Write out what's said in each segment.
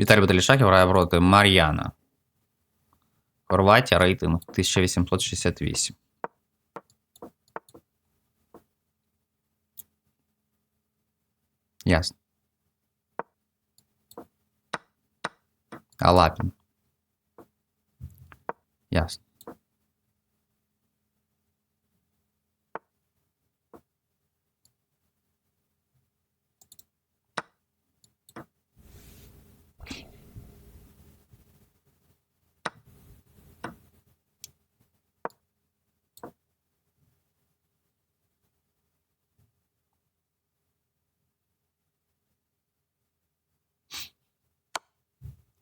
Віталій Баталішаків грає проти Мар'яна. Хорватія рейтинг 1868. Ясно. Алапін. Ясно.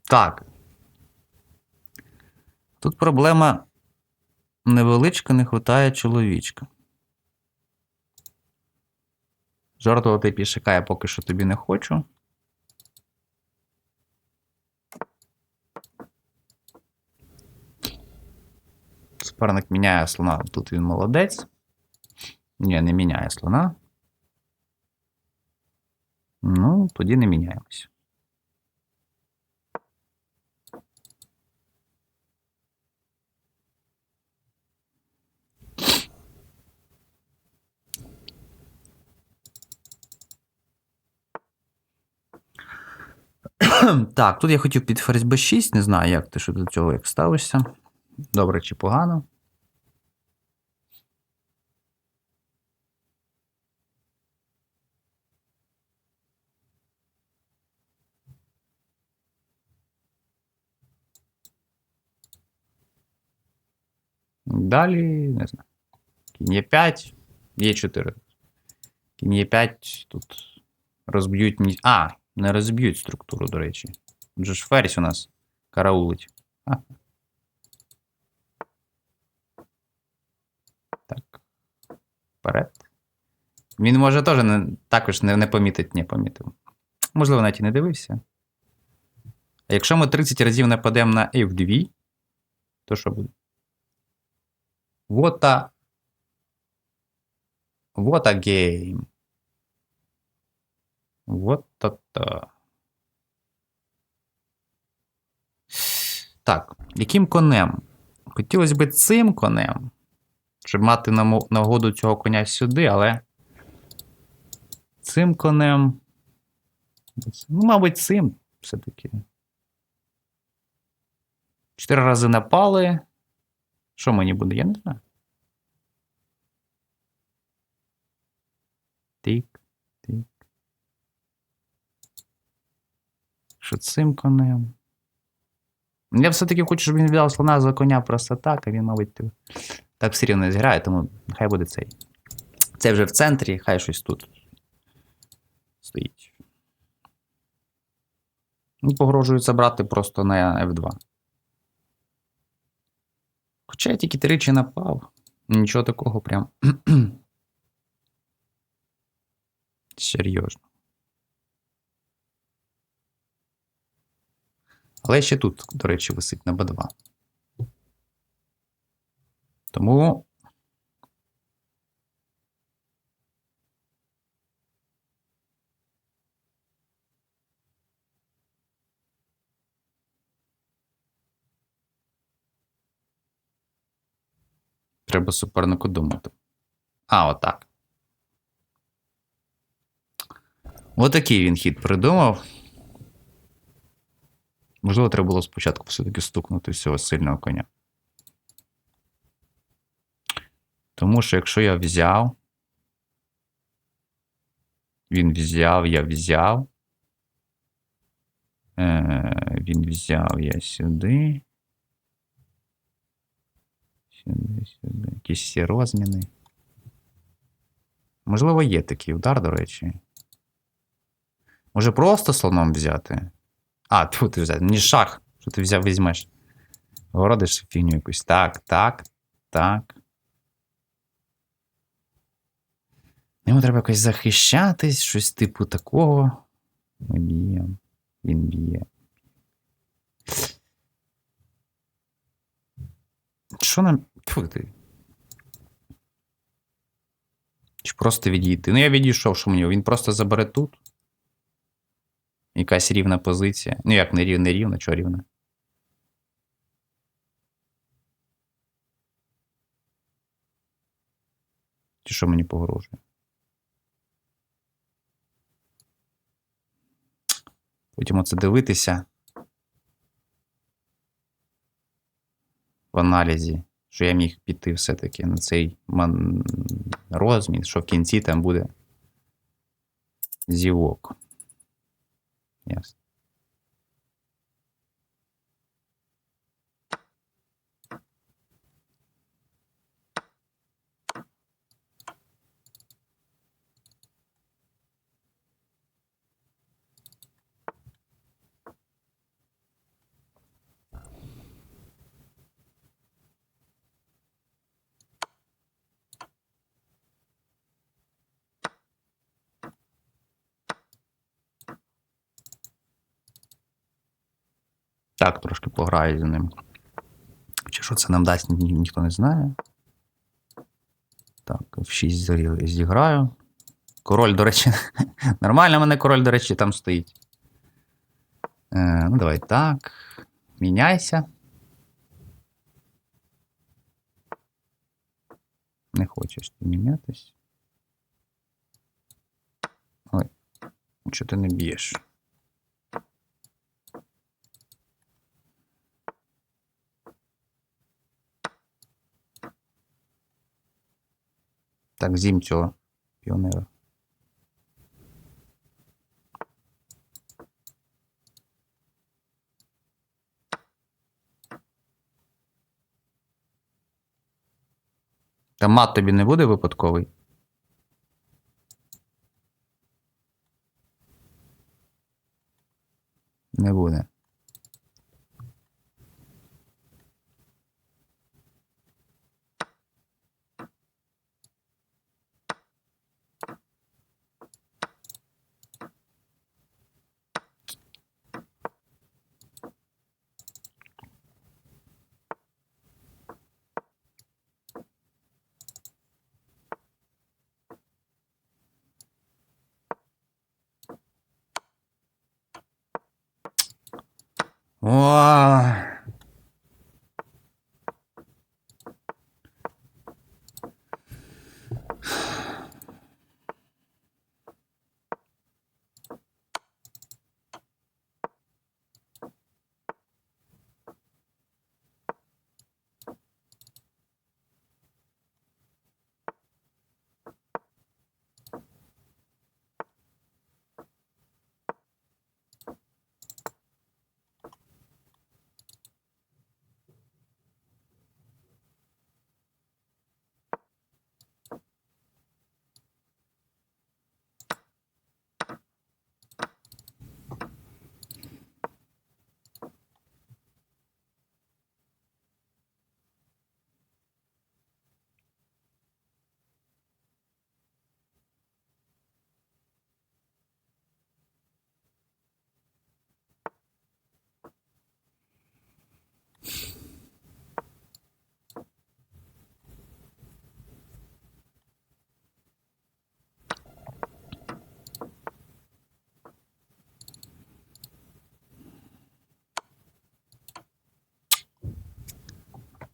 Так. Тут проблема невеличка, не вистачає чоловічка. Жартувати пішака я поки що тобі не хочу. Суперник міняє слона. Тут він молодець. Ні, не міняє слона. Ну, тоді не міняємось. Так, тут я хотів під ферзь b6, не знаю, як ти що до цього як ставишся. Добре чи погано. Далі, не знаю. Кінь є 5, є 4. Кінь є 5 тут розб'ють мені. А, не розб'ють структуру, до речі. Тут ж ферзь у нас караулить. А. Так. Вперед. Він може теж не, також не, не помітить, не помітив. Можливо, навіть і не дивився. А якщо ми 30 разів нападемо на F2, то що буде? What a... What a game. Вот то-то. Так, яким конем? Хотілося б цим конем, щоб мати нагоду цього коня сюди, але. Цим конем. Ну, мабуть, цим все-таки. Чотири рази напали. Що мені буде? Я не знаю. Тик. Що цим конем? Я все-таки хочу, щоб він віддав слона за коня просто так, а він, мабуть, так все рівно не зграє, тому хай буде цей. Це вже в центрі, хай щось тут стоїть. Ну, погрожують забрати просто на F2. Хоча я тільки тричі напав. Нічого такого прям. Серйозно. Але ще тут, до речі, висить на Б2. Тому. Треба супернику думати. А, отак. Отакий він хід придумав. Можливо, треба було спочатку все-таки стукнути всього сильного коня. Тому що якщо я взяв. Він взяв, я взяв. Е, він взяв я сюди. Сюди, сюди. Якісь всі розміни. Можливо, є такий удар, до речі. Може просто слоном взяти? А, тут ти взяти. Ні шах. Що ти взяв, візьмеш? Городиш фігню якусь. Так, так, так. Йому треба якось захищатись, щось типу такого. Ми б'ємо. Він б'є. Що нам. Тьфу ти. Чи просто відійти? Ну, я відійшов, що мені. Він просто забере тут. Якась рівна позиція. Ну як не рівна, не рівна, чого рівна? Чи що мені погрожує? Потім оце дивитися в аналізі, що я міг піти все-таки на цей розмін, що в кінці там буде зівок. Ясно. Так, трошки пограю з ним. Чи що це нам дасть, ні, ніхто не знає. Так, в 6 зі- зіграю. Король, до речі, нормально в мене король, до речі, там стоїть. Е, ну, давай так. Міняйся. Не хочеш ти мінятись. Ой, чого ти не б'єш? Так, зім цього піонера. Та мат тобі не буде випадковий? Не буде. 哇。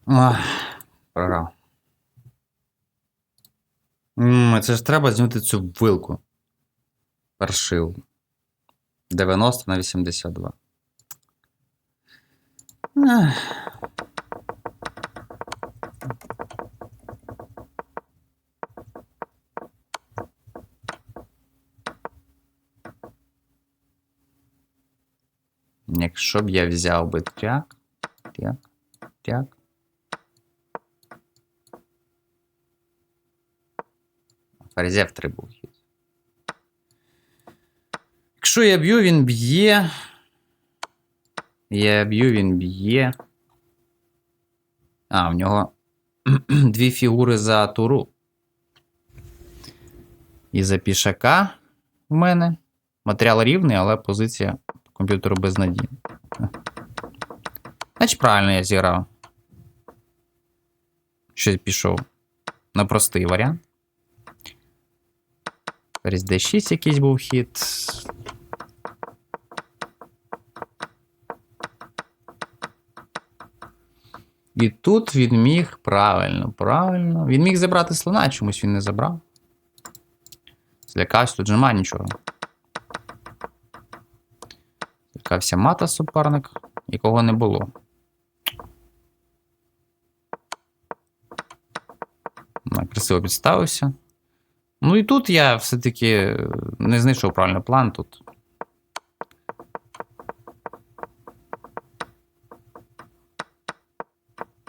Ах, програв. М, Це ж треба зняти цю вилку. Паршив. 90 на 82. Ах. Якщо б я взяв би тряк, тряк, тряк. Ферзя в три був хід. Якщо я б'ю, він б'є. Я б'ю, він б'є. А, в нього дві фігури за туру. І за пішака в мене. Матеріал рівний, але позиція комп'ютеру безнадійна. Значить, правильно я зіграв. Щось пішов на простий варіант. Різ 6 якийсь був хід. І тут він міг правильно, правильно. Він міг забрати слона, чомусь він не забрав. Злякався, тут же нема нічого. Злякався мата суперник, якого не було. Красиво підставився. Ну і тут я все-таки не знайшов правильний план тут.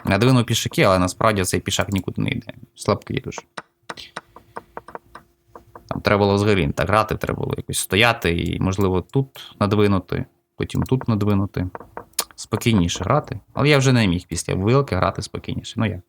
Надвинув пішаки, але насправді цей пішак нікуди не йде. Слабкий дуже. Там треба було взагалі не так грати, треба було якось стояти і, можливо, тут надвинути, потім тут надвинути. Спокійніше грати. Але я вже не міг після вилки грати спокійніше. Ну як?